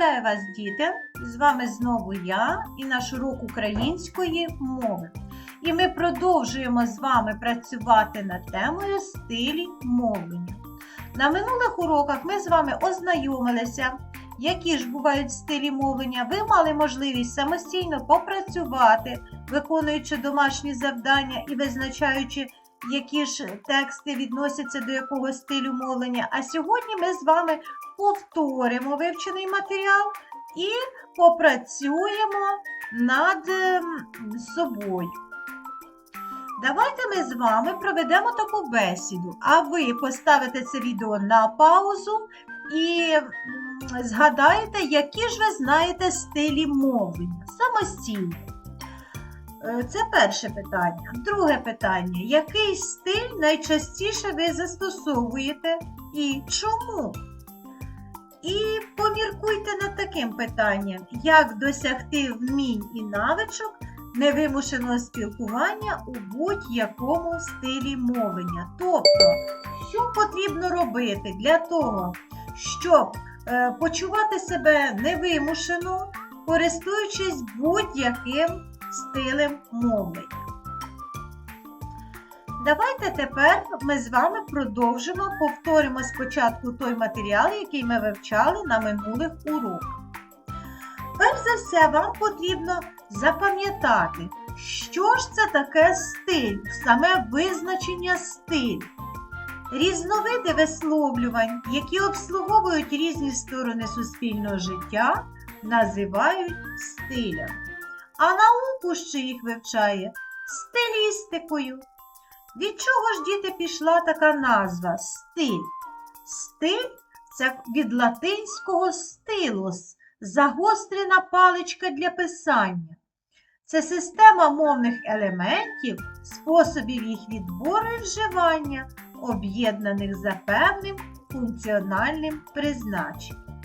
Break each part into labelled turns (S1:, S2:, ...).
S1: Вітаю вас, діти! З вами знову я і наш урок української мови. І ми продовжуємо з вами працювати над темою стилі мовлення. На минулих уроках ми з вами ознайомилися, які ж бувають стилі мовлення. Ви мали можливість самостійно попрацювати, виконуючи домашні завдання і визначаючи, які ж тексти відносяться до якого стилю мовлення. А сьогодні ми з вами повторимо вивчений матеріал і попрацюємо над ем, собою. Давайте ми з вами проведемо таку бесіду, а ви поставите це відео на паузу і згадаєте, які ж ви знаєте стилі мовлення самостійно. Е, Це перше питання. Друге питання. Який стиль найчастіше ви застосовуєте і чому? І поміркуйте над таким питанням, як досягти вмінь і навичок невимушеного спілкування у будь-якому стилі мовлення. Тобто, що потрібно робити для того, щоб е, почувати себе невимушено, користуючись будь-яким стилем мовлення. Давайте тепер ми з вами продовжимо, повторимо спочатку той матеріал, який ми вивчали на минулих уроках. Перш за все, вам потрібно запам'ятати, що ж це таке стиль, саме визначення стилю. Різновиди висловлювань, які обслуговують різні сторони суспільного життя, називають стилями. А науку, що їх вивчає, стилістикою. Від чого ж діти пішла така назва стиль? Стиль це від латинського стилус, загострена паличка для писання. Це система мовних елементів, способів їх відбору і вживання, об'єднаних за певним функціональним призначенням.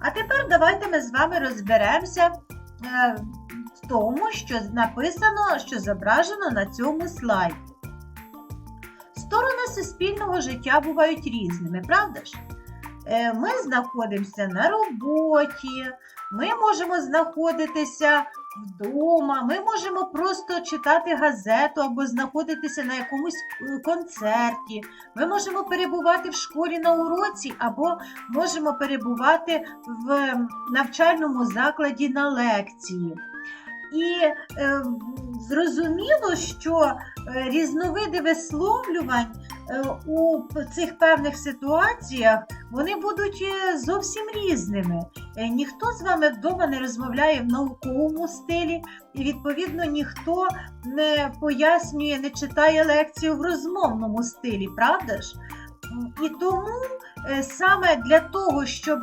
S1: А тепер давайте ми з вами розберемося е, в тому, що написано, що зображено на цьому слайді. Сторони суспільного життя бувають різними, правда ж? Е, Ми знаходимося на роботі, ми можемо знаходитися вдома, ми можемо просто читати газету або знаходитися на якомусь е, концерті. Ми можемо перебувати в школі на уроці, або можемо перебувати в навчальному закладі на лекції. І е, зрозуміло, що е, різновиди висловлювань е, у цих певних ситуаціях вони будуть е, зовсім різними. Ніхто з вами вдома не розмовляє в науковому стилі, і, відповідно, ніхто не пояснює, не читає лекцію в розмовному стилі, правда ж? І тому е, саме для того, щоб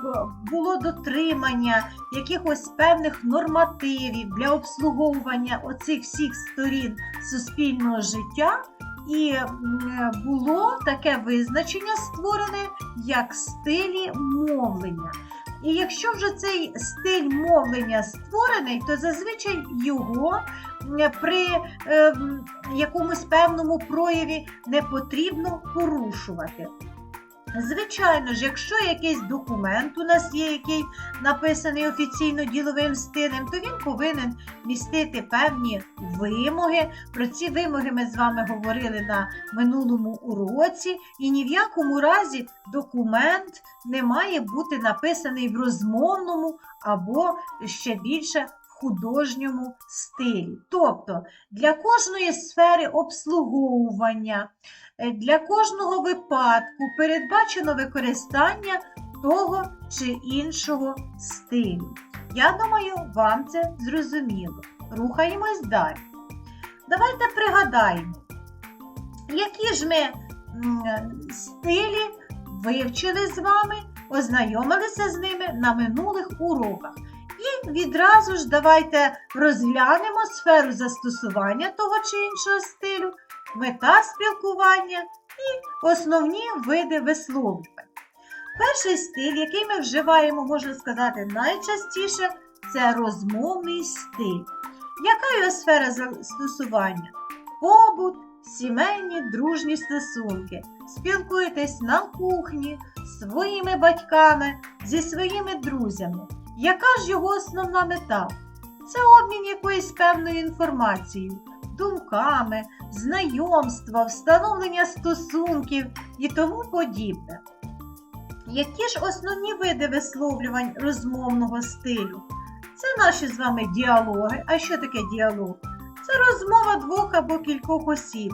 S1: було дотримання якихось певних нормативів для обслуговування оцих всіх сторін суспільного життя, і було таке визначення створене як стилі мовлення. І якщо вже цей стиль мовлення створений, то зазвичай його при е, якомусь певному прояві не потрібно порушувати. Звичайно ж, якщо якийсь документ у нас є, який написаний офіційно діловим стилем, то він повинен містити певні вимоги. Про ці вимоги ми з вами говорили на минулому уроці, і ні в якому разі документ не має бути написаний в розмовному або ще більше художньому стилі. Тобто для кожної сфери обслуговування. Е, Для кожного випадку передбачено використання того чи іншого стилю. Я думаю, вам це зрозуміло. Рухаємось далі. Давайте пригадаємо, які ж ми стилі вивчили з вами, ознайомилися з ними на минулих уроках. І відразу ж давайте розглянемо сферу застосування того чи іншого стилю мета спілкування і основні види висловлювань. Перший стиль, який ми вживаємо, можна сказати, найчастіше, це розмовний стиль. Яка його сфера застосування? Побут, сімейні дружні стосунки. Спілкуєтесь на кухні, своїми батьками, зі своїми друзями. Яка ж його основна мета? Це обмін якоюсь певною інформацією, думками, знайомства, встановлення стосунків і тому подібне. Які ж основні види висловлювань розмовного стилю? Це наші з вами діалоги. А що таке діалог? Це розмова двох або кількох осіб,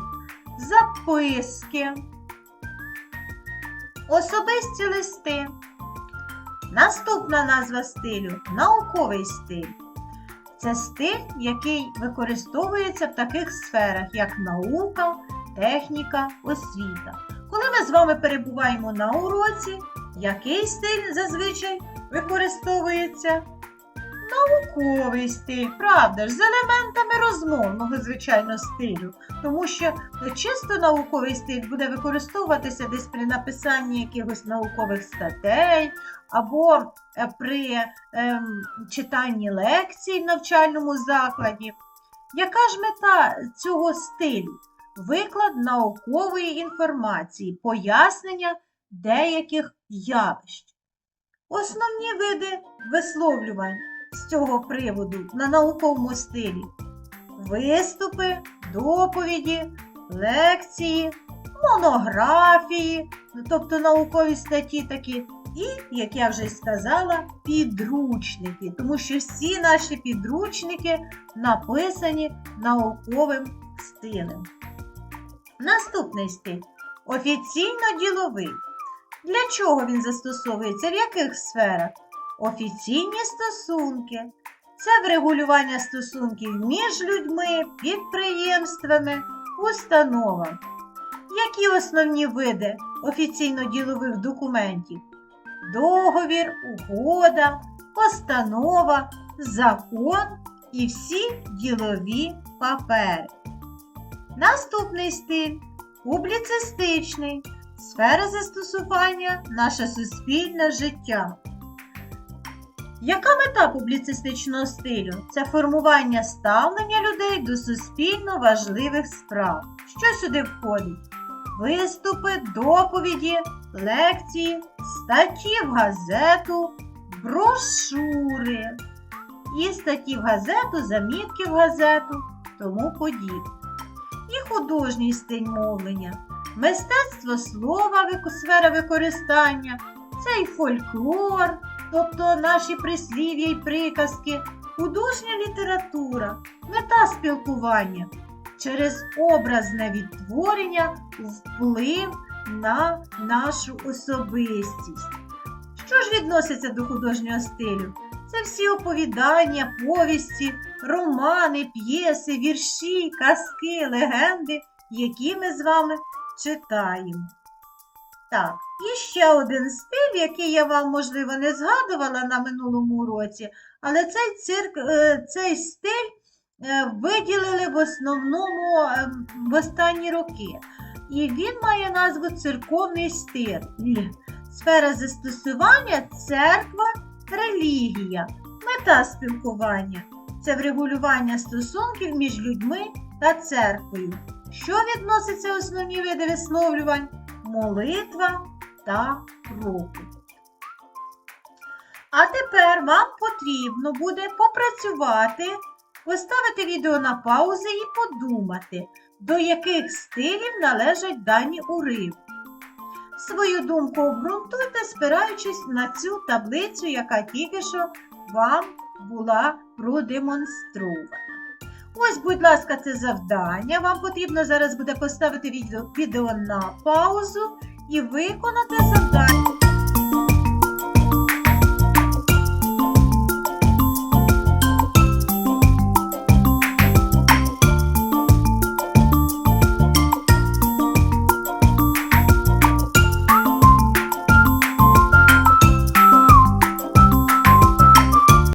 S1: записки, особисті листи. Наступна назва стилю науковий стиль. Це стиль, який використовується в таких сферах, як наука, техніка, освіта. Коли ми з вами перебуваємо на уроці, який стиль зазвичай використовується? Науковий стиль, правда ж, з елементами розмовного, звичайно, стилю. Тому що чисто науковий стиль буде використовуватися десь при написанні якихось наукових статей або е, при ем, читанні лекцій в навчальному закладі. Яка ж мета цього стилю? Виклад наукової інформації, пояснення деяких явищ. Основні види висловлювань з цього приводу на науковому стилі виступи, доповіді, лекції, монографії, ну, тобто наукові статті такі, і, як я вже сказала, підручники, тому що всі наші підручники написані науковим стилем. Наступний стиль офіційно-діловий. Для чого він застосовується? В яких сферах? Офіційні стосунки. Це врегулювання стосунків між людьми, підприємствами, установами. Які основні види офіційно-ділових документів? Договір, угода, постанова, закон і всі ділові папери. Наступний стиль публіцистичний. Сфера застосування наше суспільне життя. Яка мета публіцистичного стилю? Це формування ставлення людей до суспільно важливих справ. Що сюди входить? Виступи, доповіді, лекції, статті в газету, брошури. І статті в газету, замітки в газету, тому подібне. І художній стиль мовлення, мистецтво слова, сфера використання, це і фольклор, тобто наші прислів'я і приказки, художня література, мета спілкування через образне відтворення вплив на нашу особистість. Що ж відноситься до художнього стилю? Це всі оповідання, повісті, романи, п'єси, вірші, казки, легенди, які ми з вами читаємо. Так, і ще один стиль, який я вам, можливо, не згадувала на минулому уроці, але цей, цирк, е, цей стиль е, виділили в основному е, в останні роки. І він має назву церковний стиль. Сфера застосування церква, релігія, мета спілкування це врегулювання стосунків між людьми та церквою. Що відноситься основні види висловлювань? Молитва та проповідь. А тепер вам потрібно буде попрацювати, поставити відео на паузу і подумати, до яких стилів належать дані уривки. Свою думку обґрунтуйте, спираючись на цю таблицю, яка тільки що вам була продемонстрована. Ось, будь ласка, це завдання. Вам потрібно зараз буде поставити відео, на паузу і виконати завдання.